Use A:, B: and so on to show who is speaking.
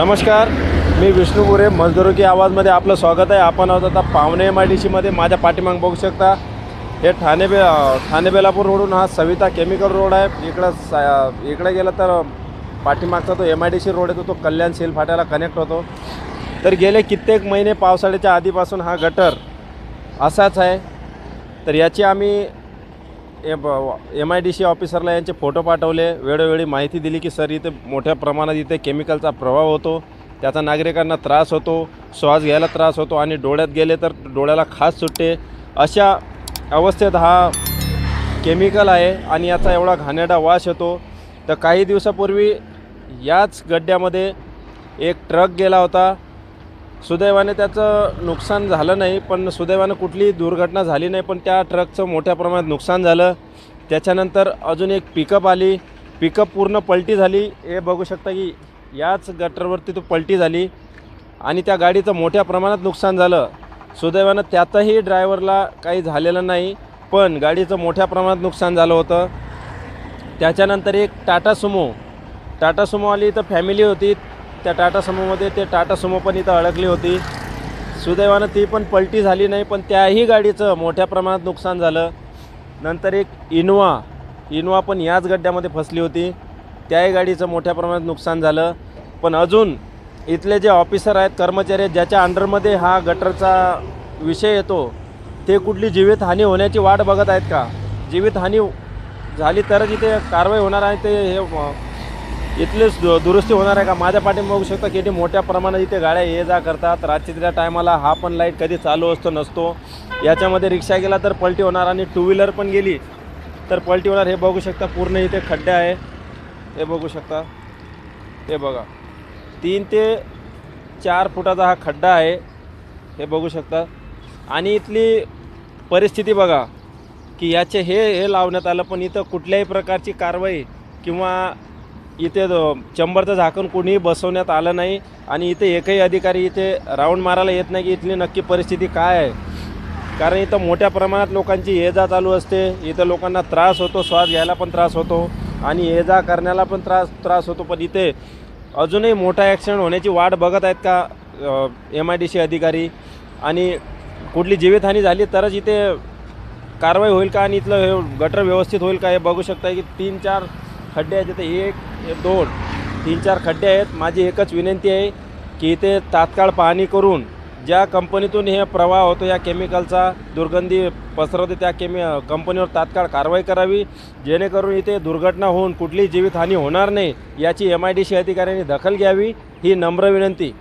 A: नमस्कार मी विष्णू गोरे मजदुरो की आवाजमध्ये आपलं स्वागत आहे. आपण आहोत आता पावणे एम आय डी सीमध्ये माझ्या पाठीमाग बघू शकता हे ठाणे बे ठाणे बेलापूर रोडून हा सविता केमिकल रोड आहे. इकडं सा इकडे गेलं तर पाठीमागचा तो M I D C road येतो तो कल्याण सेल फाट्याला कनेक्ट होतो. तर गेले कित्येक महिने पावसाळ्याच्या आधीपासून हा गटर असाच आहे. तर याची आम्ही एम आय डी सी ऑफिसरला यांचे फोटो पाठवले. वेळोवेळी माहिती दिली की सर इथे मोठ्या प्रमाणात इथे केमिकलचा प्रभाव होतो. त्याचा नागरिकांना त्रास होतो. श्वास घ्यायला त्रास होतो आणि डोळ्यात गेले तर डोळ्याला खास सुटते. अशा अवस्थेत हा केमिकल आहे आणि याचा एवढा घाणेरडा वास येतो. तर काही दिवसापूर्वी याच गड्ड्यामध्ये एक ट्रक गेला होता. सुदैवाने त्याचं नुकसान झालं नाही पण सुदैवानं कुठलीही दुर्घटना झाली नाही पण त्या ट्रकचं मोठ्या प्रमाणात नुकसान झालं. त्याच्यानंतर अजून एक पिकअप आली. पिकअप पूर्ण पलटी झाली. हे बघू शकता की याच गटरवरती तो पलटी झाली आणि त्या गाडीचं मोठ्या प्रमाणात नुकसान झालं. सुदैवानं त्यातही ड्रायव्हरला काही झालेलं नाही पण गाडीचं मोठ्या प्रमाणात नुकसान झालं होतं. त्याच्यानंतर एक टाटा सुमो. टाटा सुमो आली तर फॅमिली होती. त्या टाटा सुमोमध्ये ते टाटा सुमो पण इथं अडकली होती. सुदैवानं ती पण पलटी झाली नाही पण त्याही गाडीचं मोठ्या प्रमाणात नुकसान झालं. नंतर एक इनोवा इनोवा पण याच गड्ड्यामध्ये फसली होती. त्याही गाडीचं मोठ्या प्रमाणात नुकसान झालं. पण अजून इथले जे ऑफिसर आहेत कर्मचारी आहेत ज्याच्या अंडरमध्ये हा गटरचा विषय येतो ते कुठली जीवितहानी होण्याची वाट बघत आहेत का? जीवितहानी झाली तरच इथे कारवाई होणार आहे ते हे इथलेच दुरुस्ती होणार आहे का? माझ्या पाठी बघू शकता की मोठ्या प्रमाणात इथे गाड्या ये जा करतात. रात्रीच्या टायमाला हा पण लाइट कधी चालू असतो नसतो. याच्यामध्ये रिक्षा गेला तर पलटी होणार आणि टू व्हीलर पण गेली तर पलटी होणार. हे बघू शकता पूर्ण इथे खड्डे आहे. हे बघू शकता. हे बघा. तीन ते चार फुटाचा हा खड्डा आहे. हे बघू शकता. आणि इथली परिस्थिती बघा की याचे हे हे लावण्यात आलं पण इथं कुठल्याही प्रकारची कारवाई किंवा इथे द- चंबरचं झाकण कोणीही बसवण्यात आलं नाही आणि इथे एकही अधिकारी इथे राऊंड मारायला येत नाही की इथली नक्की परिस्थिती काय आहे. कारण इथं मोठ्या प्रमाणात लोकांची ये जा चालू असते. इथं लोकांना त्रास होतो श्वास घ्यायला पण त्रास होतो आणि ये जा करण्याला पण त्रास त्रास होतो. पण इथे अजूनही मोठा ॲक्सिडेंट होण्याची वाट बघत आहेत का एम आय डी सी अधिकारी? आणि कुठली जीवितहानी झाली तरच इथे कारवाई होईल का आणि इथलं हे गटर व्यवस्थित होईल का हे बघू शकता की तीन चार खड्डे आहेत इथे एक दोन तीन चार खड्डे आहेत. माझी एकच विनंती आहे की इथे तात्काळ पाहणी करून ज्या कंपनीतून हे प्रवाह होतो या केमिकलचा दुर्गंधी पसरवते त्या केमि कंपनीवर तात्काळ कारवाई करावी. जेणेकरून इथे दुर्घटना होऊन कुठलीही जीवितहानी होणार नाही याची एम आय डी सी अधिकाऱ्यांनी दखल घ्यावी ही नम्र विनंती.